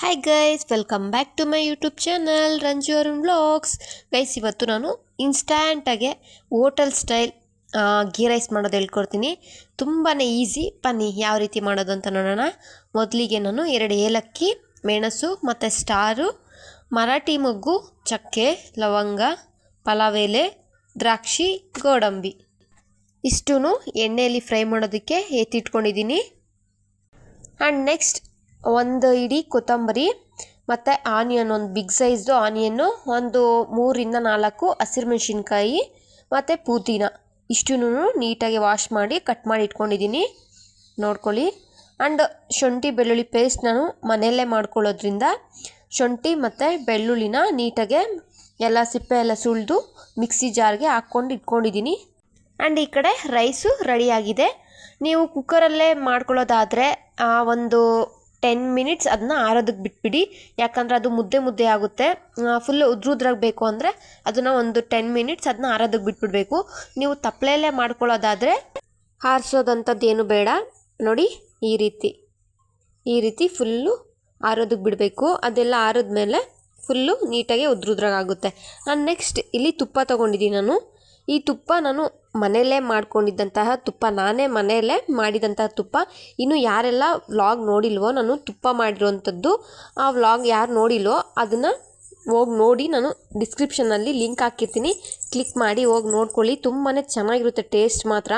Hi guys welcome back to my YouTube channel Ranju Arun vlogs guys ಇವತ್ತು ನಾನು ಇನ್ಸ್ಟ್ಯಾಂಟಾಗೆ hotel style ghee rice ಮಾಡೋದು ಹೇಳ್ಕೊಡ್ತೀನಿ. ತುಂಬಾ ಈಸಿ ಪನ್ನಿ ಯಾವ ರೀತಿ ಮಾಡೋದು ಅಂತ ನೋಡೋಣ. ಮೊದಲಿಗೆ ನಾನು ಎರಡು ಏಲಕ್ಕಿ, ಮೆಣಸು ಮತ್ತು ಸ್ಟಾರು, ಮರಾಠಿ ಮೊಗ್ಗು, ಚಕ್ಕೆ, ಲವಂಗ ಪಲಾವ್ ದ್ರಾಕ್ಷಿ, ಗೋಡಂಬಿ. ಇಷ್ಟು ಎಣ್ಣೆಯಲ್ಲಿ ಫ್ರೈ ಮಾಡೋದಕ್ಕೆ ಎತ್ತಿಟ್ಕೊಂಡಿದ್ದೀನಿ. ಆ್ಯಂಡ್ ನೆಕ್ಸ್ಟ್ ಒಂದು ಇಡೀ ಕೊತ್ತಂಬರಿ ಮತ್ತು ಆನಿಯನ್, ಒಂದು ಬಿಗ್ ಸೈಜ್ದು ಆನಿಯನ್ನು ಒಂದು ಮೂರಿಂದ ನಾಲ್ಕು ಹಸಿರುಮೆಣ್ಸಿನ್ಕಾಯಿ ಮತ್ತು ಪುದೀನ ಇಷ್ಟನ್ನೂ ನೀಟಾಗಿ ವಾಶ್ ಮಾಡಿ ಕಟ್ ಮಾಡಿ ಇಟ್ಕೊಂಡಿದ್ದೀನಿ. ನೋಡ್ಕೊಳ್ಳಿ. ಆ್ಯಂಡ್ ಶುಂಠಿ, ಬೆಳ್ಳುಳ್ಳಿ ಪೇಸ್ಟ್ ನಾನು ಮನೆಯಲ್ಲೇ ಮಾಡ್ಕೊಳ್ಳೋದ್ರಿಂದ ಶುಂಠಿ ಮತ್ತು ಬೆಳ್ಳುಳ್ಳಿನ ನೀಟಾಗೆ ಎಲ್ಲ ಸಿಪ್ಪೆ ಎಲ್ಲ ಸುಳಿದು ಮಿಕ್ಸಿ ಜಾರ್ಗೆ ಹಾಕ್ಕೊಂಡು ಇಟ್ಕೊಂಡಿದ್ದೀನಿ. ಆ್ಯಂಡ್ ಈ ಕಡೆ ರೈಸು ರೆಡಿಯಾಗಿದೆ ನೀವು ಕುಕ್ಕರಲ್ಲೇ ಮಾಡ್ಕೊಳ್ಳೋದಾದರೆ ಒಂದು ಟೆನ್ ಮಿನಿಟ್ಸ್ ಅದನ್ನ ಆರೋದಕ್ಕೆ ಬಿಟ್ಬಿಡಿ. ಯಾಕಂದರೆ ಅದು ಮುದ್ದೆ ಮುದ್ದೆ ಆಗುತ್ತೆ. ಫುಲ್ ಉದ್ರುದ್ರಾಗ ಬೇಕು ಅಂದರೆ ಅದನ್ನು ಒಂದು ಟೆನ್ ಮಿನಿಟ್ಸ್ ಅದನ್ನ ಆರೋದಕ್ಕೆ ಬಿಟ್ಬಿಡಬೇಕು. ನೀವು ತಪ್ಪಲೆಯಲ್ಲೇ ಮಾಡ್ಕೊಳ್ಳೋದಾದರೆ ಹಾರಿಸೋದಂಥದ್ದು ಏನು ಬೇಡ. ನೋಡಿ, ಈ ರೀತಿ. ಈ ರೀತಿ ಫುಲ್ಲು ಆರೋದಕ್ಕೆ ಬಿಡಬೇಕು. ಅದೆಲ್ಲ ಆರಿದ್ಮೇಲೆ ಫುಲ್ಲು ನೀಟಾಗಿ ಉದ್ರುದ್ರಾಗುತ್ತೆ ನಾನು ನೆಕ್ಸ್ಟ್ ಇಲ್ಲಿ ತುಪ್ಪ ತೊಗೊಂಡಿದ್ದೀನಿ ನಾನು. ಈ ತುಪ್ಪ ನಾನು ಮನೆಯಲ್ಲೇ ಮಾಡ್ಕೊಂಡಿದ್ದಂತಹ ತುಪ್ಪ ನಾನೇ ಮನೆಯಲ್ಲೇ ಮಾಡಿದಂತಹ ತುಪ್ಪ. ಇನ್ನು ಯಾರೆಲ್ಲ ವ್ಲಾಗ್ ನೋಡಿಲ್ವೋ ನಾನು ತುಪ್ಪ ಮಾಡಿರುವಂಥದ್ದು ಆ ವ್ಲಾಗ್ ಯಾರು ನೋಡಿಲ್ವೋ ಅದನ್ನು ಹೋಗಿ ನೋಡಿ ನಾನು ಡಿಸ್ಕ್ರಿಪ್ಷನಲ್ಲಿ ಲಿಂಕ್ ಹಾಕಿರ್ತೀನಿ. ಕ್ಲಿಕ್ ಮಾಡಿ ಹೋಗಿ ನೋಡ್ಕೊಳ್ಳಿ. ತುಂಬಾ ಚೆನ್ನಾಗಿರುತ್ತೆ ಟೇಸ್ಟ್ ಮಾತ್ರ.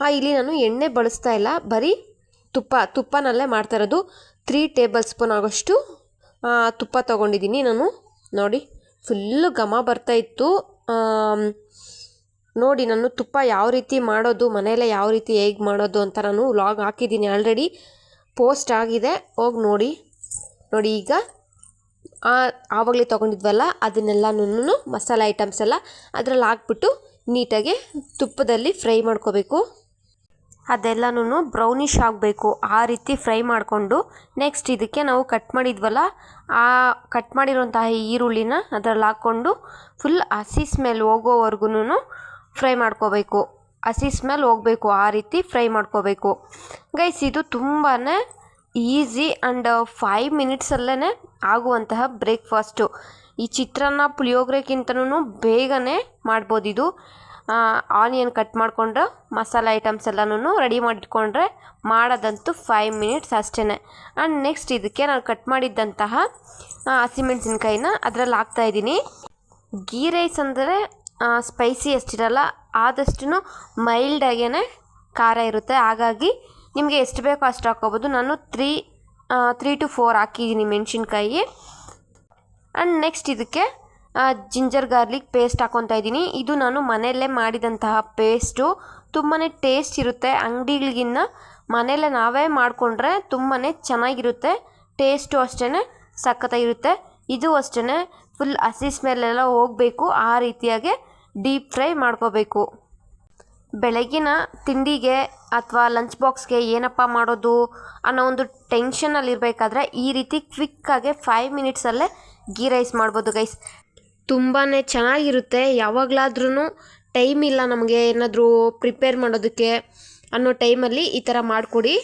ಆ, ಇಲ್ಲಿ ನಾನು ಎಣ್ಣೆ ಬಳಸ್ತಾ ಇಲ್ಲ. ಬರೀ ತುಪ್ಪ ತುಪ್ಪನಲ್ಲೇ ಮಾಡ್ತಾ ಇರೋದು. ತ್ರೀ ಟೇಬಲ್ ಸ್ಪೂನ್ ಆಗೋಷ್ಟು ತುಪ್ಪ ತೊಗೊಂಡಿದ್ದೀನಿ ನಾನು. ನೋಡಿ ಫುಲ್ಲು ಘಮ ಬರ್ತಾ ಇತ್ತು. ಆಮ್, ನೋಡಿ ನಾನು ತುಪ್ಪ ಯಾವ ರೀತಿ ಮಾಡೋದು, ಮನೆಯಲ್ಲೇ ಯಾವ ರೀತಿ ಹೇಗೆ ಮಾಡೋದು ಅಂತ ನಾನು ವ್ಲಾಗ್ ಹಾಕಿದ್ದೀನಿ ಆಲ್ರೆಡಿ ಪೋಸ್ಟ್ ಆಗಿದೆ, ಹೋಗಿ ನೋಡಿ. ನೋಡಿ ಈಗ ಆವಾಗಲೇ ತೊಗೊಂಡಿದ್ವಲ್ಲ ಅದನ್ನೆಲ್ಲನೂ ಮಸಾಲೆ ಐಟಮ್ಸ್ ಎಲ್ಲ ಅದರಲ್ಲಿ ಹಾಕ್ಬಿಟ್ಟು ನೀಟಾಗಿ ತುಪ್ಪದಲ್ಲಿ ಫ್ರೈ ಮಾಡ್ಕೋಬೇಕು. ಅದೆಲ್ಲನೂ ಬ್ರೌನಿಶ್ ಆಗಬೇಕು. ಆ ರೀತಿ ಫ್ರೈ ಮಾಡಿಕೊಂಡು ನೆಕ್ಸ್ಟ್ ಇದಕ್ಕೆ ನಾವು ಕಟ್ ಮಾಡಿದ್ವಲ್ಲ, ಆ ಕಟ್ ಮಾಡಿರೋಂತಹ ಈರುಳ್ಳಿನ ಅದರಲ್ಲಿ ಹಾಕ್ಕೊಂಡು ಫುಲ್ ಹಸಿ ಸ್ಮೆಲ್ ಹೋಗೋವರೆಗೂ ಫ್ರೈ ಮಾಡ್ಕೋಬೇಕು. ಹಸಿ ಸ್ಮೆಲ್ ಹೋಗಬೇಕು, ಆ ರೀತಿ ಫ್ರೈ ಮಾಡ್ಕೋಬೇಕು. ಗೈಸ್ ಇದು ತುಂಬಾ ಈಸಿ ಆ್ಯಂಡ್ ಫೈವ್ ಮಿನಿಟ್ಸಲ್ಲೇ ಆಗುವಂತಹ ಬ್ರೇಕ್ಫಾಸ್ಟು ಈ ಚಿತ್ರಾನ್ನ ಪುಳಿಯೋಗರೆಗಿಂತನೂ ಬೇಗನೆ ಮಾಡ್ಬೋದು ಇದು ಆನಿಯನ್ ಕಟ್ ಮಾಡಿಕೊಂಡು ಮಸಾಲೆ ಐಟಮ್ಸ್ ಎಲ್ಲನೂ ರೆಡಿ ಮಾಡಿಟ್ಕೊಂಡ್ರೆ ಮಾಡೋದಂತೂ ಫೈವ್ ಮಿನಿಟ್ಸ್ ಅಷ್ಟೇ ಆ್ಯಂಡ್ ನೆಕ್ಸ್ಟ್ ಇದಕ್ಕೆ ನಾನು ಕಟ್ ಮಾಡಿದ್ದಂತಹ ಹಸಿಮೆಣ್ಸಿನ್ಕಾಯಿನ ಅದರಲ್ಲಿ ಹಾಕ್ತಾಯಿದ್ದೀನಿ ಗೀ ರೈಸ್ ಅಂದರೆ ಸ್ಪೈಸಿ ಅಷ್ಟಿರಲ್ಲ ಆದಷ್ಟು ಮೈಲ್ಡಾಗೇ ಖಾರ ಇರುತ್ತೆ. ಹಾಗಾಗಿ ನಿಮಗೆ ಎಷ್ಟು ಬೇಕೋ ಅಷ್ಟು ಹಾಕ್ಕೋಬೋದು. ನಾನು ತ್ರೀ ತ್ರೀ ಟು ಫೋರ್ ಹಾಕಿದ್ದೀನಿ ಮೆಣಸಿನ್ಕಾಯಿ. ಆ್ಯಂಡ್ ನೆಕ್ಸ್ಟ್ ಇದಕ್ಕೆ ಜಿಂಜರ್ ಗಾರ್ಲಿಕ್ ಪೇಸ್ಟ್ ಹಾಕ್ಕೊತಾ ಇದ್ದೀನಿ. ಇದು ನಾನು ಮನೆಯಲ್ಲೇ ಮಾಡಿದಂತಹ ಪೇಸ್ಟು. ತುಂಬಾ ಟೇಸ್ಟ್ ಇರುತ್ತೆ. ಅಂಗಡಿಗಳಿಗಿನ್ನ ಮನೆಯಲ್ಲೇ ನಾವೇ ಮಾಡಿಕೊಂಡ್ರೆ ತುಂಬಾ ಚೆನ್ನಾಗಿರುತ್ತೆ. ಟೇಸ್ಟು ಅಷ್ಟೇ ಸಖತ್ತಾಗಿರುತ್ತೆ. ಇದು ಅಷ್ಟೇ ಫುಲ್ ಹಸಿ ಸ್ಮೆಲ್ಲೆಲ್ಲ ಹೋಗಬೇಕು. ಆ ರೀತಿಯಾಗಿ ಡೀಪ್ ಫ್ರೈ ಮಾಡ್ಕೋಬೇಕು. ಬೆಳಗಿನ ತಿಂಡಿಗೆ ಅಥವಾ ಲಂಚ್ ಬಾಕ್ಸ್ಗೆ ಏನಪ್ಪ ಮಾಡೋದು ಅನ್ನೋ ಒಂದು ಟೆನ್ಷನಲ್ಲಿರಬೇಕಾದ್ರೆ ಈ ರೀತಿ ಕ್ವಿಕ್ಕಾಗಿ ಫೈವ್ ಮಿನಿಟ್ಸಲ್ಲೇ ಗೀ ರೈಸ್ ಮಾಡ್ಬೋದು ಗೈಸ್. ತುಂಬಾ ಚೆನ್ನಾಗಿರುತ್ತೆ. ಯಾವಾಗಲಾದ್ರೂ ಟೈಮ್ ಇಲ್ಲ ನಮಗೆ ಏನಾದರೂ ಪ್ರಿಪೇರ್ ಮಾಡೋದಕ್ಕೆ ಅನ್ನೋ ಟೈಮಲ್ಲಿ ಈ ಥರ ಮಾಡಿಕೊಡಿ.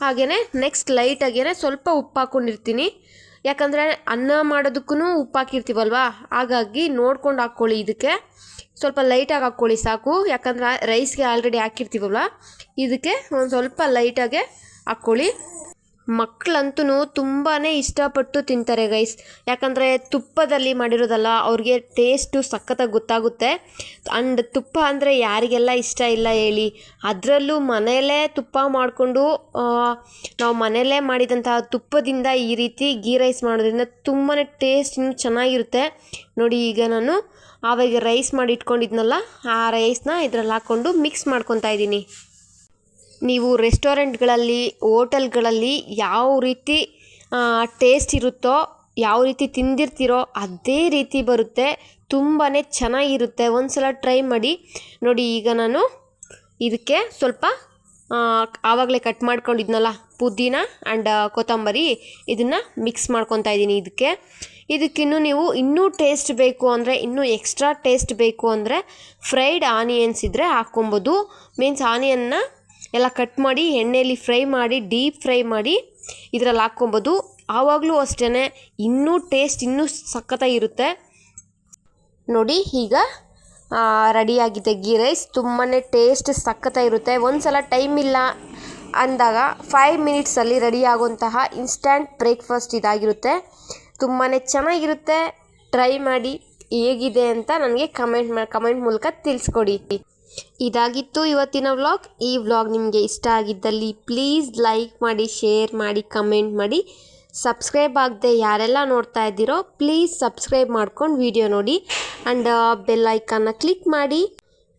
ಹಾಗೆಯೇ ನೆಕ್ಸ್ಟ್ ಲೈಟಾಗೇ ಸ್ವಲ್ಪ ಉಪ್ಪು ಹಾಕ್ಕೊಂಡಿರ್ತೀನಿ ಯಾಕಂದರೆ ಅನ್ನ ಮಾಡೋದಕ್ಕೂ ಉಪ್ಪು ಹಾಕಿರ್ತೀವಲ್ವಾ? ಹಾಗಾಗಿ ನೋಡ್ಕೊಂಡು ಹಾಕ್ಕೊಳ್ಳಿ ಇದಕ್ಕೆ. ಸ್ವಲ್ಪ ಲೈಟಾಗಿ ಹಾಕ್ಕೊಳ್ಳಿ ಸಾಕು. ಯಾಕಂದ್ರೆ ರೈಸ್ಗೆ ಆಲ್ರೆಡಿ ಹಾಕಿರ್ತೀವಲ್ವ? ಇದಕ್ಕೆ ಒಂದು ಸ್ವಲ್ಪ ಲೈಟಾಗೆ ಹಾಕ್ಕೊಳ್ಳಿ. ಮಕ್ಕಳಂತೂ ತುಂಬಾ ಇಷ್ಟಪಟ್ಟು ತಿಂತಾರೆ ಗೈಸ್ ಯಾಕಂದರೆ ತುಪ್ಪದಲ್ಲಿ ಮಾಡಿರೋದಲ್ಲ, ಅವ್ರಿಗೆ ಟೇಸ್ಟು ಸಖತ್ತಾಗಿ ಗೊತ್ತಾಗುತ್ತೆ. ಆ್ಯಂಡ್ ತುಪ್ಪ ಅಂದರೆ ಯಾರಿಗೆಲ್ಲ ಇಷ್ಟ ಇಲ್ಲ ಹೇಳಿ, ಅದರಲ್ಲೂ ಮನೆಯಲ್ಲೇ ತುಪ್ಪ ಮಾಡಿಕೊಂಡು ನಾವು ಮನೆಯಲ್ಲೇ ಮಾಡಿದಂತಹ ತುಪ್ಪದಿಂದ ಈ ರೀತಿ ಗೀ ರೈಸ್ ಮಾಡೋದ್ರಿಂದ ತುಂಬಾ ಟೇಸ್ಟ್ ಇನ್ನೂ ಚೆನ್ನಾಗಿರುತ್ತೆ. ನೋಡಿ ಈಗ ನಾನು ಆವಾಗ ರೈಸ್ ಮಾಡಿ ಇಟ್ಕೊಂಡಿದ್ನಲ್ಲ ಆ ರೈಸ್ನ ಇದ್ರಲ್ಲಿ ಹಾಕ್ಕೊಂಡು ಮಿಕ್ಸ್ ಮಾಡ್ಕೊತಾ ಇದ್ದೀನಿ. ನೀವು ರೆಸ್ಟೋರೆಂಟ್ಗಳಲ್ಲಿ ಓಟೆಲ್ಗಳಲ್ಲಿ ಯಾವ ರೀತಿ ಟೇಸ್ಟ್ ಇರುತ್ತೋ, ಯಾವ ರೀತಿ ತಿಂದಿರ್ತೀರೋ ಅದೇ ರೀತಿ ಬರುತ್ತೆ. ತುಂಬಾ ಚೆನ್ನಾಗಿರುತ್ತೆ. ಒಂದು ಸಲ ಟ್ರೈ ಮಾಡಿ ನೋಡಿ, ಈಗ ನಾನು ಇದಕ್ಕೆ ಸ್ವಲ್ಪ ಆವಾಗಲೇ ಕಟ್ ಮಾಡ್ಕೊಂಡಿದ್ನಲ್ಲ, ಪುದೀನ ಆ್ಯಂಡ್ ಕೊತ್ತಂಬರಿ ಇದನ್ನು ಮಿಕ್ಸ್ ಮಾಡ್ಕೊತಾ ಇದ್ದೀನಿ ಇದಕ್ಕೆ. ಇದಕ್ಕಿನ್ನೂ ನೀವು ಇನ್ನೂ ಟೇಸ್ಟ್ ಬೇಕು ಅಂದರೆ, ಇನ್ನೂ ಎಕ್ಸ್ಟ್ರಾ ಟೇಸ್ಟ್ ಬೇಕು ಅಂದರೆ ಫ್ರೈಡ್ ಆನಿಯನ್ಸ್ ಇದ್ದರೆ ಹಾಕ್ಕೊಬೋದು. ಮೀನ್ಸ್ ಆನಿಯನ್ನ ಎಲ್ಲ ಕಟ್ ಮಾಡಿ, ಎಣ್ಣೆಯಲ್ಲಿ ಫ್ರೈ ಮಾಡಿ ಡೀಪ್ ಫ್ರೈ ಮಾಡಿ ಇದರಲ್ಲಿ ಹಾಕ್ಕೊಬೋದು. ಆವಾಗಲೂ ಅಷ್ಟೇ ಇನ್ನೂ ಟೇಸ್ಟ್ ಇನ್ನೂ ಸಖತ್ತಾಗಿರುತ್ತೆ ನೋಡಿ, ಈಗ ರೆಡಿಯಾಗಿದೆ ಗೀ ರೈಸ್ ತುಂಬಾ ಟೇಸ್ಟ್ ಸಖತ್ತಾಗಿರುತ್ತೆ ಒಂದು ಸಲ ಟೈಮ್ ಇಲ್ಲ ಅಂದಾಗ ಫೈವ್ ಮಿನಿಟ್ಸಲ್ಲಿ ರೆಡಿ ಆಗುವಂತಹ ಇನ್ಸ್ಟ್ಯಾಂಟ್ ಬ್ರೇಕ್ಫಾಸ್ಟ್ ಇದಾಗಿರುತ್ತೆ. ತುಂಬಾ ಚೆನ್ನಾಗಿರುತ್ತೆ. ಟ್ರೈ ಮಾಡಿ, ಹೇಗಿದೆ ಅಂತ ನನಗೆ ಕಮೆಂಟ್ ಮಾ ಕಮೆಂಟ್ ಮೂಲಕ ತಿಳಿಸ್ಕೊಡಿ. ಇದಾಗಿತ್ತು ಇವತ್ತಿನ ವ್ಲಾಗ್. ಈ ವ್ಲಾಗ್ ನಿಮಗೆ ಇಷ್ಟ ಆಗಿದ್ದಲ್ಲಿ ಪ್ಲೀಸ್ ಲೈಕ್ ಮಾಡಿ, ಶೇರ್ ಮಾಡಿ, ಕಮೆಂಟ್ ಮಾಡಿ. ಸಬ್ಸ್ಕ್ರೈಬ್ ಆಗದೆ ಯಾರೆಲ್ಲ ನೋಡ್ತಾ ಇದ್ದೀರೋ ಪ್ಲೀಸ್ ಸಬ್ಸ್ಕ್ರೈಬ್ ಮಾಡ್ಕೊಂಡು ವಿಡಿಯೋ ನೋಡಿ. ಆ್ಯಂಡ್ ಬೆಲ್ ಐಕನ್ನ ಕ್ಲಿಕ್ ಮಾಡಿ.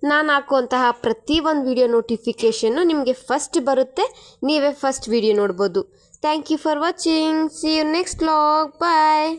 ನಾನು ಹಾಕುವಂತಹ ಪ್ರತಿಯೊಂದು ವಿಡಿಯೋ ನೋಟಿಫಿಕೇಷನ್ನು ನಿಮಗೆ ಫಸ್ಟ್ ಬರುತ್ತೆ. ನೀವೇ ಫಸ್ಟ್ ವಿಡಿಯೋ ನೋಡ್ಬೋದು. Thank you for watching. See you next vlog bye